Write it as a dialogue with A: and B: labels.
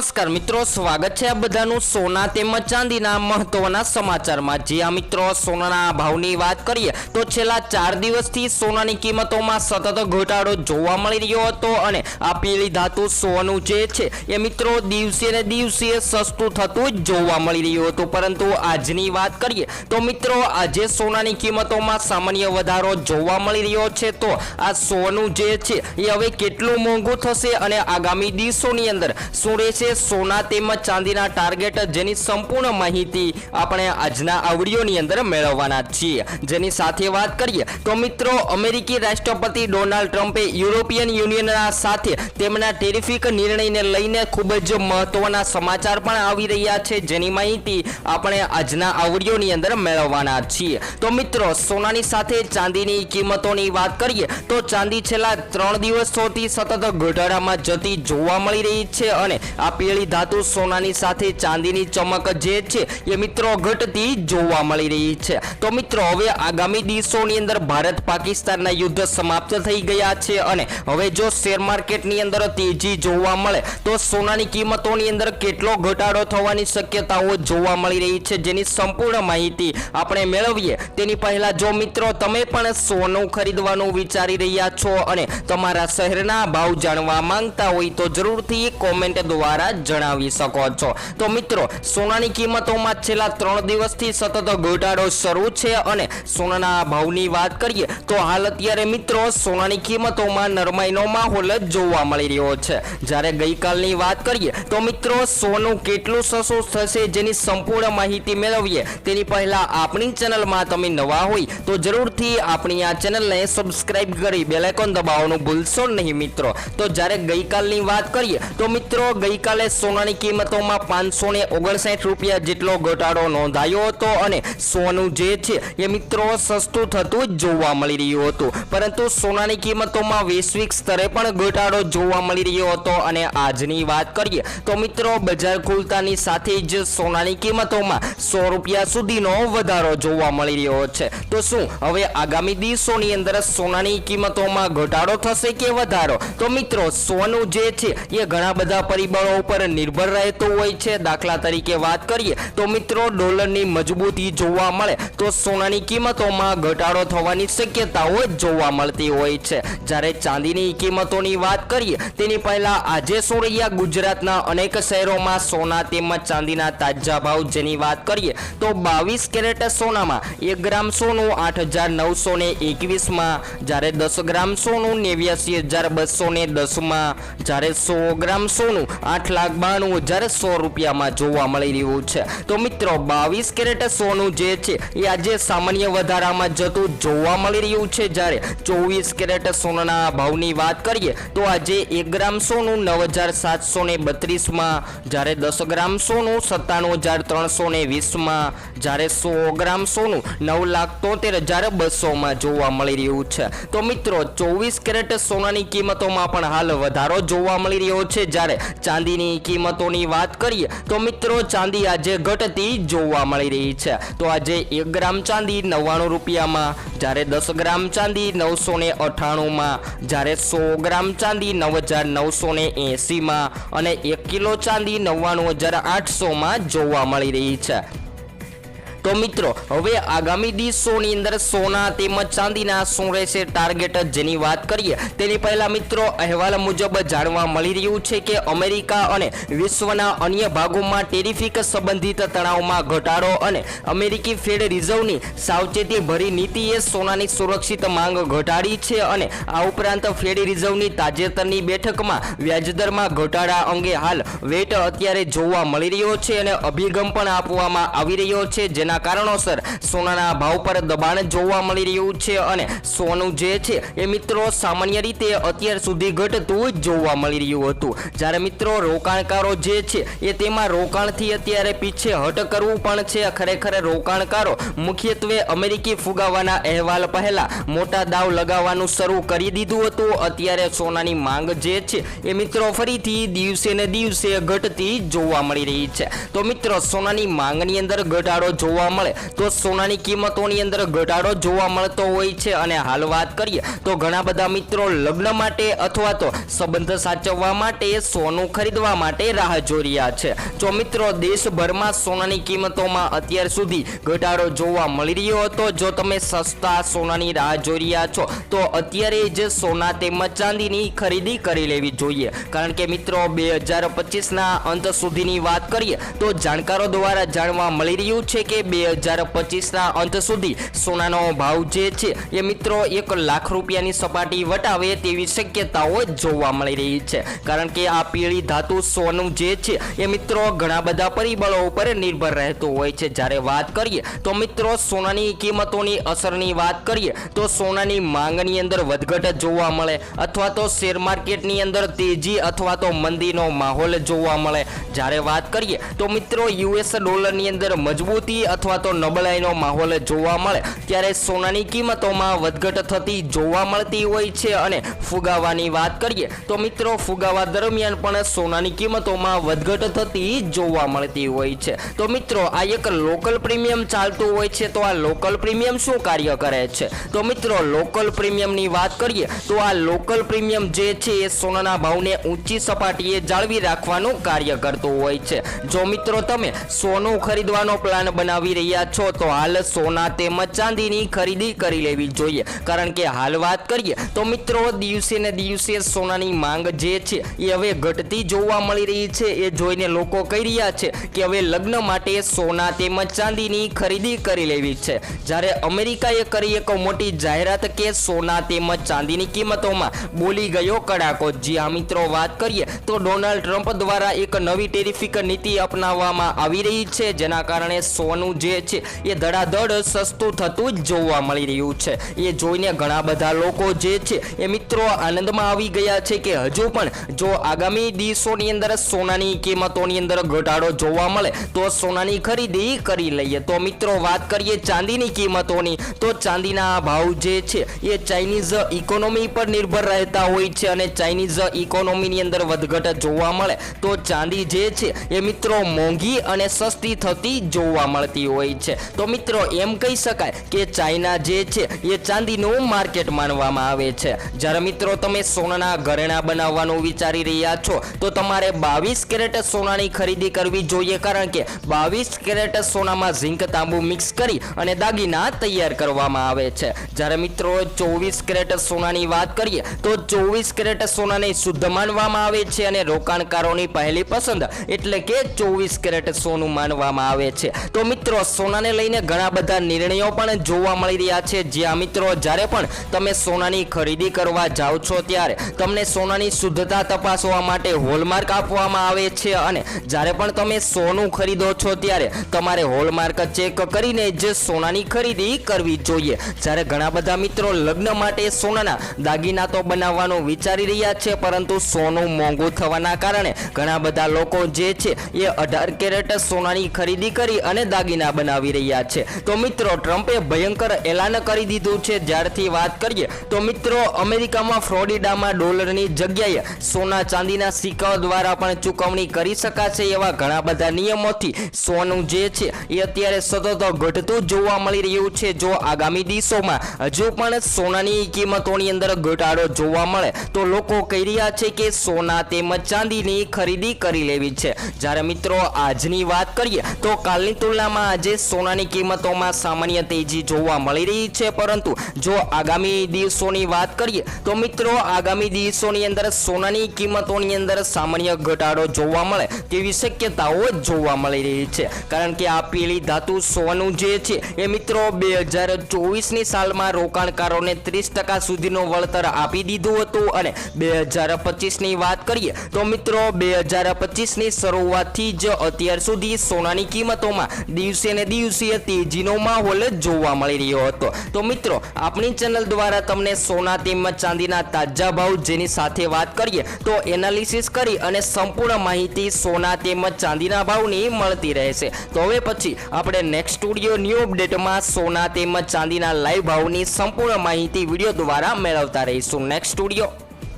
A: નમસ્કાર મિત્રો, સ્વાગત છે આ બધાનું સોના તેમજ ચાંદીના મહત્વના સમાચારમાં. જે આ મિત્રો સોનાના ભાવની વાત કરીએ, તો છેલ્લા ચાર દિવસથી સોનાની કિંમતોમાં સતત ઘટાડો જોવા મળી રહ્યો હતો અને આ પીળી ધાતુ સોનું જે છે, એ મિત્રો દિવસે ને દિવસે સસ્તું થતું જોવા મળી રહ્યું હતું. પરંતુ આજની વાત કરીએ, તો મિત્રો આજે સોનાની કિંમતોમાં સામાન્ય વધારો જોવા મળી રહ્યો છે. તો આ સોનું જે છે, એ હવે કેટલું મોંઘું થશે અને આગામી દિવસોની અંદર શું રહેશે? સોના તેમજ ચાંદીના ટાર્ગેટ જેની સંપૂર્ણ માહિતી આપણે આજના આવડીઓની અંદર મેળવવાના છીએ. જેની સાથે વાત કરીએ, તો મિત્રો, અમેરિકી રાષ્ટ્રપતિ ડોનાલ્ડ ટ્રમ્પે યુરોપિયન યુનિયનના સાથે તેમના ટેરિફિક નિર્ણયને લઈને ખૂબ જ મહત્વના સમાચાર પણ આવી રહ્યા છે, જેની માહિતી આપણે આજના આવડીઓની અંદર મેળવવાના છીએ. તો મિત્રો, સોનાની સાથે ચાંદીની કિંમતોની વાત કરીએ, તો ચાંદી છેલ્લા ત્રણ દિવસોથી સતત ઘટાડામાં જતી જોવા મળી રહી છે અને આ પીળી ધાતુ સોનાની સાથે ચાંદીની ચમક જે છે એ મિત્રો ઘટતી જોવા મળી રહી છે. તો મિત્રો, હવે આગામી દિવસોની અંદર ભારત પાકિસ્તાનના યુદ્ધ સમાપ્ત થઈ ગયા છે અને હવે જો શેર માર્કેટની અંદર તેજી જોવા મળે, તો સોનાની કિંમતોની અંદર કેટલો ઘટાડો થવાની શક્યતાઓ જોવા મળી રહી છે જેની સંપૂર્ણ માહિતી આપણે મેળવીએ. તેની પહેલા જો મિત્રો, તમે પણ સોનું ખરીદવાનું વિચારી રહ્યા છો અને તમારા શહેરના ભાવ જાણવા માંગતા હોય તો જરૂરથી કોમેન્ટ દ્વારા જણાવી શકો છો. તો મિત્રો, સોનાની કિંમતોમાં છેલ્લા ત્રણ દિવસથી સતત ઘટાડો શરૂ છે અને સોનાના ભાવની વાત કરીએ, તો હાલ અત્યારે મિત્રો સોનાની કિંમતોમાં નરમાઈનો માહોલ જોવા મળી રહ્યો છે. જ્યારે ગઈકાલની વાત કરીએ, તો મિત્રો સોનું કેટલું સસ્તું થશે જેની સંપૂર્ણ માહિતી મેળવીએ, તેની પહેલા આપણી ચેનલમાં તમે નવા હોય, તો જરૂરથી આપણી આ ચેનલને સબસ્ક્રાઇબ કરી બેલાઇકોન દબાવવાનું ભૂલશો નહીં મિત્રો. તો જ્યારે ગઈકાલની વાત કરીએ, તો મિત્રો ગઈકાલે સોનાની કિંમતોમાં પાંચસો ને ઓગણસાઠ રૂપિયા જેટલો ઘટાડો નોંધાયો હતો અને સોનું જે છે એ મિત્રો સસ્તું થતું જોવા મળી રહ્યું હતું. પરંતુ સોનાની કિંમતોમાં વૈશ્વિક સ્તરે પણ ઘટાડો જોવા મળી રહ્યો હતો અને આજની વાત કરીએ તો મિત્રો બજાર ખુલતાની સાથે જ સોનાની કિંમતોમાં સો રૂપિયા સુધીનો વધારો જોવા મળી રહ્યો છે. તો શું હવે આગામી દિવસોની અંદર સોનાની કિંમતોમાં ઘટાડો થશે કે વધારો? તો મિત્રો સોનું જે છે એ ઘણા બધા પરિબળો ઉપર નિર્ભર રહેતું હોય છે. દાખલા તરીકે વાત કરીએ તો મિત્રો ડોલરની મજબૂતી જોવા મળે તો સોનાની કિંમતોમાં ઘટાડો થવાની શક્યતાઓ જોવા મળતી હોય છે. જ્યારે ચાંદીની કિંમતોની વાત કરીએ, તેની પહેલા આજે શું રહ્યા ગુજરાતના અનેક શહેરોમાં સોના તેમજ ચાંદીના તાજા ભાવ જેની વાત કરીએ તો બાવીસ કેરેટ સોનામાં એક ગ્રામ સોનું આઠ હજાર નવસો ને એકવીસમાં, જ્યારે દસ ગ્રામ સોનું નેવ્યાસી હજાર બસો ને દસમાં, જ્યારે સો ગ્રામ સોનું આઠ લાખ બાણું હજાર સો રૂપિયામાં જોવા મળી રહ્યું છે. તો મિત્રો, બાવીસ કેરેટ સોનું જે છે, એ આજે સામાન્ય વધારામાં જતું જોવા મળી રહ્યું છે. જ્યારે ચોવીસ કેરેટ સોનાના ભાવની વાત કરીએ, તો આજે એક ગ્રામ સોનું નવ હજાર સાતસો ને બત્રીસમાં, જ્યારે દસ ગ્રામ સોનું સત્તાણું હજાર ત્રણસો ને વીસમાં, જ્યારે સો ગ્રામ સોનું નવ લાખ તોતેર હજાર બસોમાં જોવા મળી રહ્યું છે. તો મિત્રો, ચોવીસ કેરેટ સોનાની કિંમતોમાં પણ હાલ વધારો જોવા મળી રહ્યો છે. જ્યારે ચાંદીની કિંમતોની વાત કરીએ, તો મિત્રો ચાંદી આજે ઘટતી જોવા મળી રહી છે. તો આજે એક ગ્રામ ચાંદી નવ્વાણું રૂપિયામાં, જ્યારે દસ ગ્રામ ચાંદી નવસો ને અઠ્ઠાણુંમાં, જ્યારે સો ગ્રામ ચાંદી નવ હજાર નવસો ને એંસીમાં અને એક કિલો ચાંદી નવ્વાણું હજાર આઠસોમાં જોવા મળી રહી છે. તો મિત્રો, હવે આગામી દિવસોની અંદર સોના તેમજ ચાંદીના શું રહેશે ટાર્ગેટ જેની વાત કરીએ, તેની પહેલાં મિત્રો, અહેવાલ મુજબ જાણવા મળી રહ્યું છે કે અમેરિકા અને વિશ્વના અન્ય ભાગોમાં ટેરિફિક સંબંધિત તણાવમાં ઘટાડો અને અમેરિકી ફેડ રિઝર્વની સાવચેતી ભરી નીતિએ સોનાની સુરક્ષિત માંગ ઘટાડી છે અને આ ઉપરાંત ફેડ રિઝર્વની તાજેતરની બેઠકમાં વ્યાજદરમાં ઘટાડા અંગે હાલ વેટ અત્યારે જોવા મળી રહ્યો છે અને અભિગમ પણ આપવામાં આવી રહ્યો છે, જેના જેના કારણોસર સોનાના ભાવ પર દબાણ જોવા મળી રહ્યું છે અને સોનું જે છે એ મિત્રો સામાન્ય રીતે અત્યાર સુધી ઘટતું જ જોવા મળી રહ્યું હતું. જ્યારે મિત્રો રોકાણકારો જે છે એ તેમાં રોકાણથી અત્યારે પીછે હટ કરવું પણ છે. ખરેખર રોકાણકારો મુખ્યત્વે અમેરિકી ફુગાવાના અહેવાલ પહેલા મોટા દાવ લગાવવાનું શરૂ કરી દીધું હતું. અત્યારે સોનાની માંગ જે છે એ મિત્રો ફરીથી દિવસે ને દિવસે ઘટતી જોવા મળી રહી છે. તો મિત્રો, સોનાની માંગની અંદર ઘટાડો જોવા જોવા મળે. તો સોનાની કિંમતોની અંદર ઘટાડો જોવા મળતો હોય છે. અને હાલ વાત કરીએ, તો ઘણા બધા મિત્રો લગ્ન માટે અથવા તો સંબંધ સાચવવા માટે સોનું ખરીદવા માટે રાહ જોઈ છે. જો મિત્રો, દેશભરમાં સોનાની કિંમતોમાં અત્યાર સુધી ઘટાડો જોવા મળી રહ્યો હતો. જો તમે સસ્તા સોનાની રાહ જોઈ છો, તો અત્યારે જ સોના તેમજ ચાંદીની ખરીદી કરી લેવી જોઈએ. કારણ કે મિત્રો, બે હજાર પચીસના અંત સુધીની વાત કરીએ, તો જાણકારો દ્વારા જાણવા મળી રહ્યું છે કે બે હજાર પચીસના અંત સુધી સોનાનો ભાવ જે છે એ મિત્રો એક લાખ રૂપિયાની સપાટી વટાવે તેવી શક્યતાઓ જોવા મળી રહી છે. કારણ કે આ પીળી ધાતુ સોનું જે છે એ મિત્રો ઘણા બધા પરિબળો ઉપર નિર્ભર રહેતું હોય છે. જ્યારે વાત કરીએ તો મિત્રો સોનાની કિંમતોની અસરની વાત કરીએ તો સોનાની માંગની અંદર વધઘટ જોવા મળે અથવા તો શેર માર્કેટની અંદર તેજી અથવા તો મંદીનો માહોલ જોવા મળે. જ્યારે વાત કરીએ તો મિત્રો યુએસ ડોલરની અંદર મજબૂતી અથવા તો નબળાઈનો માહોલ જોવા મળે, ત્યારે સોનાની કિંમતોમાં વધઘટ થતી જોવા મળતી હોય છે. અને ફુગાવાની વાત કરીએ, તો મિત્રો, ફુગાવા દરમિયાન પણ સોનાની કિંમતોમાં વધઘટ થતી જોવા મળતી હોય છે. તો મિત્રો, આ એક લોકલ પ્રીમિયમ ચાલતું હોય છે, તો આ લોકલ પ્રીમિયમ શું કાર્ય કરે છે? તો મિત્રો, લોકલ પ્રીમિયમની વાત કરીએ, તો આ લોકલ પ્રીમિયમ જે છે, એ સોનાના ભાવને ઊંચી સપાટીએ જાળવી રાખવાનું કાર્ય કરતું હોય છે. જો મિત્રો, તમે સોનું ખરીદવાનો પ્લાન બનાવી રહ્યા છો, તો હાલ સોના તેમજ ચાંદીની ખરીદી કરી લેવી જોઈએ. કારણ કે હાલ વાત કરીએ, તો મિત્રો, દિવસે ને દિવસે સોનાની માંગ જે છે, એ હવે ઘટતી જોવા મળી રહી છે. એ જોઈને લોકો કહી રહ્યા છે કે હવે લગ્ન માટે સોના તેમજ ચાંદીની ખરીદી કરી લેવી છે. જ્યારે અમેરિકાએ કરી એક મોટી જાહેરાત કે સોના તેમજ ચાંદીની કિંમતોમાં બોલી ગયો કડાકો. જી આ મિત્રો, વાત કરીએ, તો ડોનાલ્ડ ટ્રમ્પ દ્વારા એક નવી ટેરિફિક નીતિ અપનાવવામાં આવી રહી છે, જેના કારણે સોનું જે છે, એ ધડાધડ સસ્તું થતું જ જોવા મળી રહ્યું છે. એ જોઈને ઘણા બધા લોકો જે છે, એ મિત્રો આનંદમાં આવી ગયા છે કે હજુ પણ જો આગામી દિવસોની અંદર સોનાની કિંમતોની અંદર ઘટાડો જોવા મળે, તો સોનાની ખરીદી કરી લઈએ. તો મિત્રો વાત કરીએ ચાંદીની કિંમતોની, તો ચાંદીના ભાવ જે છે, એ ચાઇનીઝ ઇકોનોમી પર નિર્ભર રહેતા હોય છે અને ચાઇનીઝ ઇકોનોમીની અંદર વધઘટ જોવા મળે, તો ચાંદી જે છે, એ મિત્રો મોંઘી અને સસ્તી થતી જોવા મળતી હોય છે. તો મિત્રો, એમ કહી શકાય કે ચાઇના જે છે, એ ચાંદીનું માર્કેટ માનવામાં આવે છે. જ્યારે મિત્રો, તમે સોનાના ઘરેણા બનાવવાનું વિચારી રહ્યા છો, તો તમારે બાવીસ કેરેટ સોનાની ખરીદી કરવી જોઈએ. કારણ કે બાવીસ કેરેટ સોનામાં ઝીંક તાંબુ મિક્સ કરી અને દાગીના તૈયાર કરવામાં આવે છે. જ્યારે મિત્રો, ચોવીસ કેરેટ સોનાની વાત કરીએ, તો ચોવીસ કેરેટ સોનાને શુદ્ધ માનવામાં આવે છે અને રોકાણકારોની પહેલી પસંદ એટલે કે ચોવીસ કેરેટ સોનું માનવામાં આવે છે. તો મિત્રો સોનાને લઈને ઘણા બધા નિર્ણયો પણ જોવા મળી રહ્યા છે. જ્યાં મિત્રો, જ્યારે પણ તમે સોનાની ખરીદી કરવા જાઓ છો, ત્યારે તમને સોનાની શુદ્ધતા તપાસવા માટે હોલમાર્ક આપવામાં આવે છે અને જ્યારે પણ તમે સોનું ખરીદો છો, ત્યારે તમારે હોલમાર્ક ચેક કરીને જ સોનાની ખરીદી કરવી જોઈએ. જ્યારે ઘણા બધા મિત્રો લગ્ન માટે સોનાના દાગીના તો બનાવવાનું વિચારી રહ્યા છે, પરંતુ સોનું મોંઘું થવાના કારણે ઘણા બધા લોકો જે છે, એ અઢાર કેરેટ સોનાની ખરીદી કરી અને દાગીના બનાવી રહ્યા છે. તો મિત્રો, ટ્રમ્પે ભયંકર એલાન કરી દીધું છે. જ્યારથી વાત કરીએ, તો મિત્રો, અમેરિકામાં ફ્લોરિડામાં ડોલરની જગ્યાએ સોના ચાંદીના સિક્કાઓ દ્વારા પણ ચૂકવણી કરી શકાશે એવા ઘણા બધા નિયમોથી સોનું જે છે, એ અત્યારે સતત ઘટતું જોવા મળી રહ્યું છે. જો આગામી દિવસોમાં હજુ પણ સોનાની કિંમતોની અંદર ઘટાડો જોવા મળે, તો લોકો કહી રહ્યા છે કે સોના તેમજ ચાંદીની ખરીદી કરી લેવી છે. જ્યારે મિત્રો, આજની વાત કરીએ, તો કાલની તુલનામાં આજે સોનાની કિંમતોમાં સામાન્ય તેજી જોવા મળી રહી છે, પરંતુ જો આગામી દિવસોની વાત કરીએ, તો મિત્રો આગામી દિવસોની અંદર સોનાની કિંમતોની અંદર સામાન્ય ઘટાડો જોવા મળે તેવી શક્યતાઓ જોવા મળી રહી છે. કારણ કે આ પેલી ધાતુ સોનું જે છે, એ મિત્રો બે હજાર ચોવીસની સાલમાં રોકાણકારોને ત્રીસ ટકા સુધીનું વળતર આપી દીધું હતું અને બે હજાર પચીસની વાત કરીએ, તો મિત્રો બે હજાર પચીસની શરૂઆતથી જ અત્યાર સુધી સોનાની કિંમતોમાં દિવસે ને દિવસે તેજીનો માહોલ જોવા મળી રહ્યો હતો. તો મિત્રો, આપણી ચેનલ દ્વારા તમને સોના તેમજ ચાંદીના તાજા ભાવ જેની સાથે વાત કરીએ, તો એનાલિસિસ કરી અને સંપૂર્ણ માહિતી સોના તેમજ ચાંદીના ભાવની મળતી રહેશે. તો હવે પછી આપણે નેક્સ્ટ સ્ટુડિયો ન્યૂ અપડેટમાં સોના તેમજ ચાંદીના લાઈવ ભાવની સંપૂર્ણ માહિતી વીડિયો દ્વારા મેળવતા રહીશું. Next studio